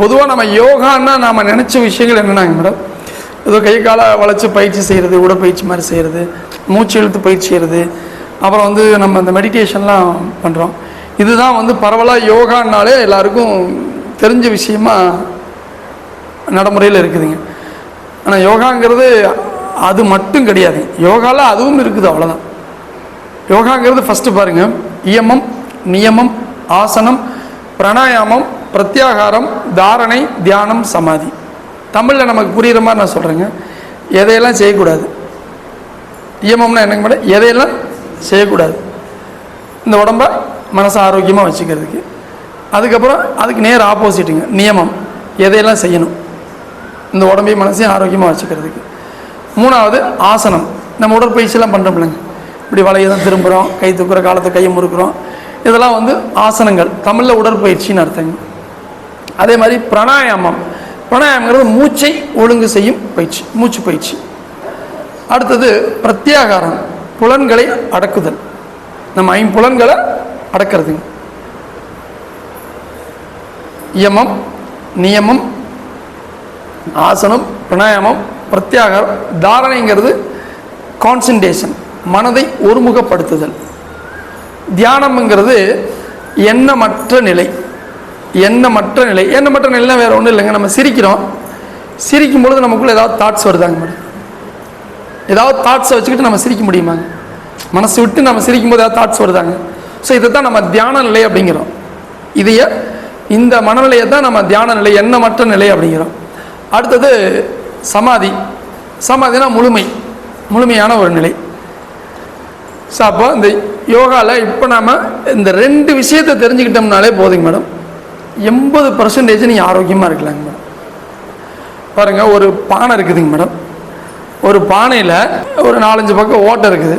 பொதுவாக நம்ம யோகான்னா நாம் நினச்ச விஷயங்கள் என்னென்னாங்க மேடம் ஏதோ கை காலை வளைச்சி பயிற்சி செய்கிறது உடற்பயிற்சி மாதிரி செய்கிறது மூச்சு இழுத்து பயிற்சி செய்கிறது அப்புறம் வந்து நம்ம இந்த மெடிடேஷன்லாம் பண்ணுறோம் இதுதான் வந்து பரவலாக யோகான்னாலே எல்லாருக்கும் தெரிஞ்ச விஷயமா நடைமுறையில் இருக்குதுங்க. ஆனால் யோகாங்கிறது அது மட்டும் கிடையாது. யோகாவில் அதுவும் இருக்குது அவ்வளோதான் யோகாங்கிறது ஃபஸ்ட்டு பாருங்கள் இயமம் நியமம் ஆசனம் பிராணாயாமம் பிரத்யாகாரம் தாரணை தியானம் சமாதி. தமிழில் நமக்கு புரிகிற மாதிரி நான் சொல்கிறேங்க எதையெல்லாம் செய்யக்கூடாது? நியமம்னா என்னங்க மேடம்? எதையெல்லாம் செய்யக்கூடாது? இந்த உடம்ப மனசை ஆரோக்கியமாக வச்சுக்கிறதுக்கு. அதுக்கப்புறம் அதுக்கு நேர் ஆப்போசிட்டுங்க நியமம். எதையெல்லாம் செய்யணும்? இந்த உடம்பையும் மனசையும் ஆரோக்கியமாக வச்சுக்கிறதுக்கு. மூணாவது ஆசனம். நம்ம உடற்பயிற்சியெல்லாம் பண்ணுறோம் இல்லைங்க. இப்படி வலையை தான் திரும்புகிறோம் கை தூக்குற காலத்தை கையை முறுக்கிறோம். இதெல்லாம் வந்து ஆசனங்கள். தமிழில் உடற்பயிற்சின்னு அர்த்தங்க. அதே மாதிரி பிராணாயாமம். பிராணாயாமங்கிறது மூச்சை ஒழுங்கு செய்யும் பயிற்சி மூச்சு பயிற்சி. அடுத்தது பிரத்யாகாரம் புலன்களை அடக்குதல். நம்ம ஐம்புலன்களை அடக்கிறதுங்க இயமம் நியமம் ஆசனம் பிராணாயாமம் பிரத்யாகாரம் தாரணைங்கிறது கான்சன்ட்ரேஷன் மனதை ஒருமுகப்படுத்துதல். தியானம்ங்கிறது எண்ணமற்ற நிலை. எண்ணமற்ற நிலை எண்ணமற்ற நிலைனா வேறு ஒன்றும் இல்லைங்க. நம்ம சிரிக்கிறோம். சிரிக்கும் பொழுது நமக்குள்ள ஏதாவது தாட்ஸ் வருதாங்க மேடம்? ஏதாவது தாட்ஸை வச்சுக்கிட்டு நம்ம சிரிக்க முடியுமாங்க? மனசு விட்டு நம்ம சிரிக்கும் போது ஏதாவது தாட்ஸ் வருதாங்க? ஸோ இதை தான் நம்ம தியான நிலை அப்படிங்கிறோம். இதைய இந்த மனநிலையை தான் நம்ம தியான நிலை எண்ணமற்ற நிலை அப்படிங்கிறோம். அடுத்தது சமாதி. சமாதினா முழுமை. முழுமையான ஒரு நிலை. ஸோ அப்போ இந்த யோகாவில் இப்போ நாம் இந்த ரெண்டு விஷயத்தை தெரிஞ்சுக்கிட்டோம்னாலே போதுங்க மேடம். எண்பது பர்சன்டேஜ் நீங்கள் ஆரோக்கியமாக இருக்கலாங்க மேடம். பாருங்கள் ஒரு பானை இருக்குதுங்க மேடம். ஒரு பானையில் ஒரு நாலஞ்சு பக்கம் ஓட்டை இருக்குது.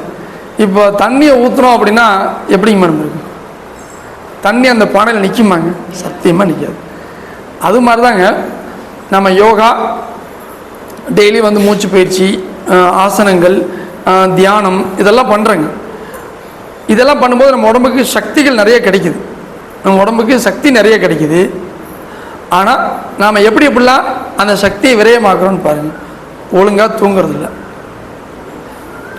இப்போ தண்ணியை ஊற்றுறோம் அப்படின்னா எப்படிங்க மேடம் இருக்கும் தண்ணி அந்த பானையில் நிற்குமாங்க சத்தியமாக நிற்காது அது மாதிரி தாங்க நம்ம யோகா டெய்லி வந்து மூச்சு பயிற்சி ஆசனங்கள் தியானம் இதெல்லாம் பண்ணுறேங்க இதெல்லாம் பண்ணும்போது நம்ம உடம்புக்கு சக்திகள் நிறைய கிடைக்குது. நம்ம உடம்புக்கு சக்தி நிறைய கிடைக்குது. ஆனால் நாம் எப்படி எப்படிலாம் அந்த சக்தியை விரயமாக்குறோன்னு பாருங்கள் ஒழுங்காக தூங்குறதில்ல.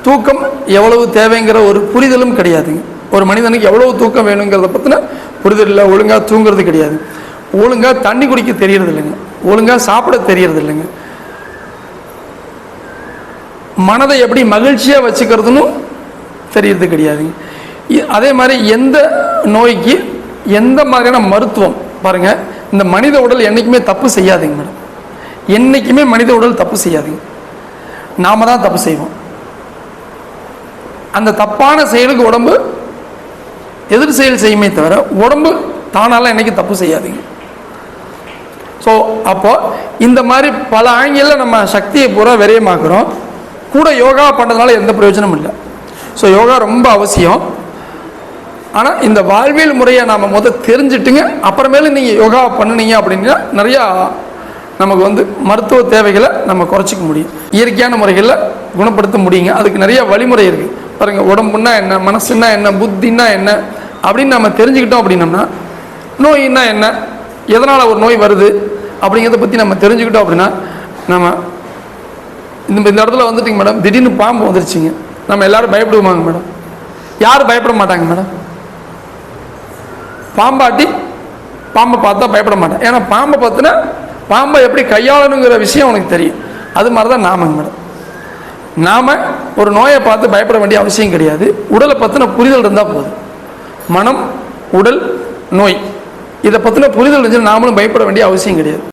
தூக்கம் எவ்வளவு தேவைங்கிற ஒரு புரிதலும் கிடையாதுங்க. ஒரு மனிதனுக்கு எவ்வளவு தூக்கம் வேணுங்கிறத பற்றின புரிதல் இல்லை. ஒழுங்காக தூங்குறது கிடையாது. ஒழுங்காக தண்ணி குடிக்க தெரியறது இல்லைங்க ஒழுங்காக சாப்பிட தெரியறது இல்லைங்க மனதை எப்படி மகிழ்ச்சியாக வச்சுக்கிறதுன்னு தெரியறது கிடையாதுங்க. இ- அதே மாதிரி எந்த நோய்க்கு எந்த மாதிரியான மருத்துவம்? பாருங்க இந்த மனித உடல் என்றைக்குமே தப்பு செய்யாதுங்க மேடம். என்றைக்குமே மனித உடல் தப்பு செய்யாதுங்க. நாம தான் தப்பு செய்வோம். அந்த தப்பான செயலுக்கு உடம்பு எதிர் செயல் செய்யுமே தவிர உடம்பு தானாலாம் என்றைக்கு தப்பு செய்யாதுங்க. ஸோ அப்போ இந்த மாதிரி பல ஆங்கிளில் நம்ம சக்தியை பூரா விரயமாக்குறோம். கூட யோகா பண்ணுறதுனால எந்த பிரயோஜனமும் இல்லை. ஸோ யோகா ரொம்ப அவசியம். ஆனால் இந்த வாழ்வியல் முறையை நாம் முத தெரிஞ்சுட்டுங்க அப்புறமேலு நீங்கள் யோகா பண்ணுனீங்க அப்படின்னா நிறையா நமக்கு வந்து மருத்துவ தேவைகளை நம்ம குறைச்சிக்க முடியும். இயற்கையான முறைகளில் குணப்படுத்த முடியுங்க. அதுக்கு நிறைய வழிமுறை இருக்குது பாருங்கள் உடம்புன்னா என்ன மனசுன்னா என்ன புத்தின்னா என்ன அப்படின்னு நம்ம தெரிஞ்சுக்கிட்டோம் அப்படின்னம்னா நோயின்னா என்ன எதனால் ஒரு நோய் வருது அப்படிங்கிறத பற்றி நம்ம தெரிஞ்சுக்கிட்டோம் அப்படின்னா நம்ம இந்த இந்த இடத்துல வந்துட்டீங்க மேடம் திடீர்னு பாம்பு வந்துருச்சுங்க. நம்ம எல்லாரும் பயப்படுவாங்க மேடம்? யாரும் பயப்பட மாட்டாங்க மேடம்? பாம்பாட்டி பாம்பை பார்த்தா பயப்பட மாட்டேன். ஏன்னா பாம்பை பார்த்தினா பாம்பை எப்படி கையாளணுங்கிற விஷயம் உனக்கு தெரியும். அது மாதிரி தான் நாமங்க மேடம் நாம் ஒரு நோயை பார்த்து பயப்பட வேண்டிய அவசியம் கிடையாது. உடலை பற்றின புரிதல் இருந்தால் போதும். மனம் உடல் நோய் இதை பற்றின புரிதல் இருந்துச்சுன்னா நாமளும் பயப்பட வேண்டிய அவசியம் கிடையாது.